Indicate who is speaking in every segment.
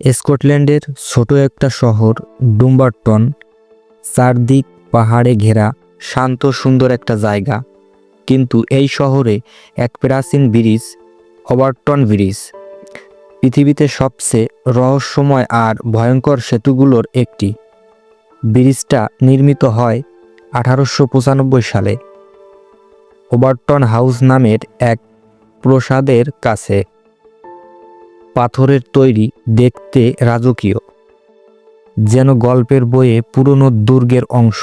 Speaker 1: স্কটল্যান্ডের ছোট একটা শহর, ডুম্বারটন। চারদিক পাহাড়ে ঘেরা, শান্ত, সুন্দর একটা জায়গা। কিন্তু এই শহরে এক প্রাচীন ব্রিজ, ওভারটন ব্রিজ। পৃথিবীতে সবচেয়ে রহস্যময় আর ভয়ঙ্কর সেতুগুলোর একটি। ব্রিজটা নির্মিত হয় আঠারোশো পঁচানব্বই সালে। ওভারটন হাউস নামের এক প্রসাদের কাছে। পাথরের তৈরি দেখতে রাজকীয়, যেন গল্পের বইয়ে পুরনো দুর্গের অংশ।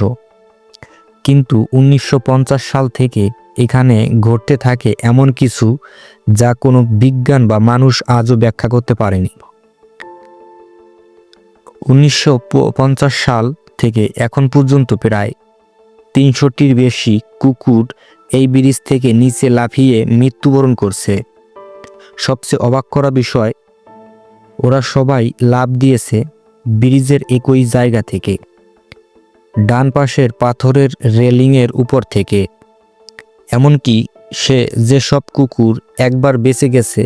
Speaker 1: কিন্তু উনিশশো পঞ্চাশ সাল থেকে এখানে ঘটতে থাকে এমন কিছু যা কোনো বিজ্ঞান বা মানুষ আজও ব্যাখ্যা করতে পারেনি। উনিশশো পঞ্চাশ সাল থেকে এখন পর্যন্ত প্রায় তিনশোটির বেশি কুকুর এই ব্রিজ থেকে নিচে লাফিয়ে মৃত্যুবরণ করছে। সবচেয়ে অবাক করা বিষয় ওরা সবাই লাভ দিয়েছে ব্রিজের একই জায়গা থেকে, ডান পাশের পাথরের রেলিংয়ের উপর থেকে। এমনকি সে যেসব কুকুর একবার বেঁচে গেছে,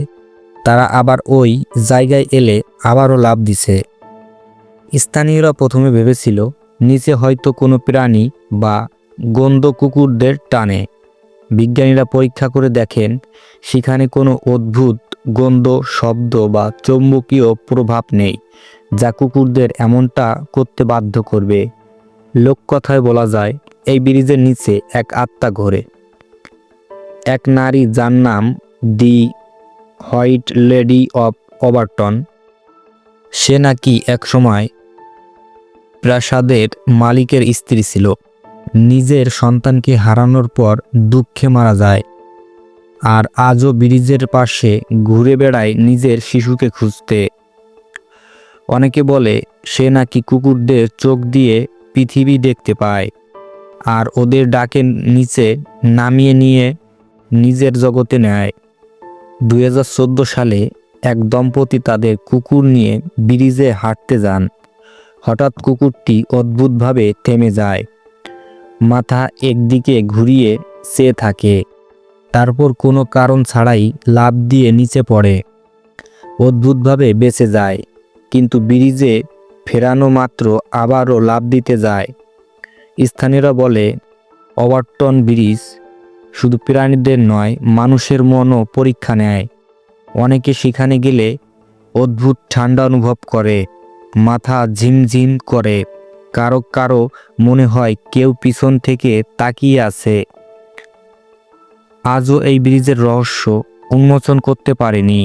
Speaker 1: তারা আবার ওই জায়গায় এলে আবারও লাভ দিছে। স্থানীয়রা প্রথমে ভেবেছিল, নিচে হয়তো কোনো প্রাণী বা গন্ধ কুকুরদের টানে। বিজ্ঞানীরা পরীক্ষা করে দেখেন, সেখানে কোনো অদ্ভুত গন্ধ, শব্দ বা চৌম্বকীয় প্রভাব নেই, যা কুকুরদের এমনটা করতে বাধ্য করবে। লোককথায় বলা যায়, এই ব্রিজের নিচে এক আত্মা ঘোরে। এক নারী যার নাম the white lady of Overton. সে নাকি একসময় প্রাসাদের মালিকের স্ত্রী ছিল। নিজের সন্তানকে হারানোর পর দুঃখে মারা যায়। আর আজও ব্রিজের পাশে ঘুরে বেড়ায় নিজের শিশুকে খুঁজতে। অনেকে বলে, সে নাকি কুকুরদের চোখ দিয়ে পৃথিবী দেখতে পায়, আর ওদের ডাকে নিচে নামিয়ে নিয়ে নিজের জগতে নেয়। দু হাজার চোদ্দ সালে এক দম্পতি তাদের কুকুর নিয়ে ব্রিজে হাঁটতে যান। হঠাৎ কুকুরটি অদ্ভুতভাবে থেমে যায়। মাথা একদিকে ঘুরিয়ে চেয়ে থাকে। তারপর কোনো কারণ ছাড়াই লাভ দিয়ে নিচে পড়ে। অদ্ভুতভাবে বেঁচে যায়, কিন্তু ব্রিজে ফেরানো মাত্র আবারও লাভ দিতে যায়। স্থানীয়রা বলে ওভারটন ব্রিজ শুধু প্রাণীদের নয়, মানুষের মনও পরীক্ষা নেয়। অনেকে সেখানে গেলে অদ্ভুত ঠান্ডা অনুভব করে, মাথা ঝিমঝিম করে। কারও কারও মনে হয় কেউ পিছন থেকে তাকিয়ে আছে। আজও এই ব্রিজের রহস্য উন্মোচন করতে পারেনি।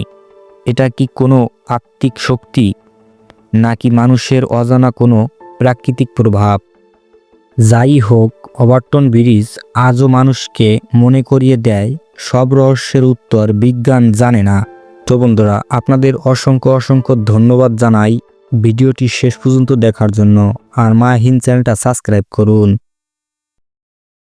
Speaker 1: এটা কি কোনো আত্মিক শক্তি, নাকি মানুষের অজানা কোনো প্রাকৃতিক প্রভাব? যাই হোক, ওভারটন ব্রিজ আজও মানুষকে মনে করিয়ে দেয়, সব রহস্যের উত্তর বিজ্ঞান জানে না। তো বন্ধুরা, আপনাদের অসংখ্য অসংখ্য ধন্যবাদ জানাই ভিডিওটি শেষ পর্যন্ত দেখার জন্য, আর মাহিন চ্যানেলটা সাবস্ক্রাইব করুন।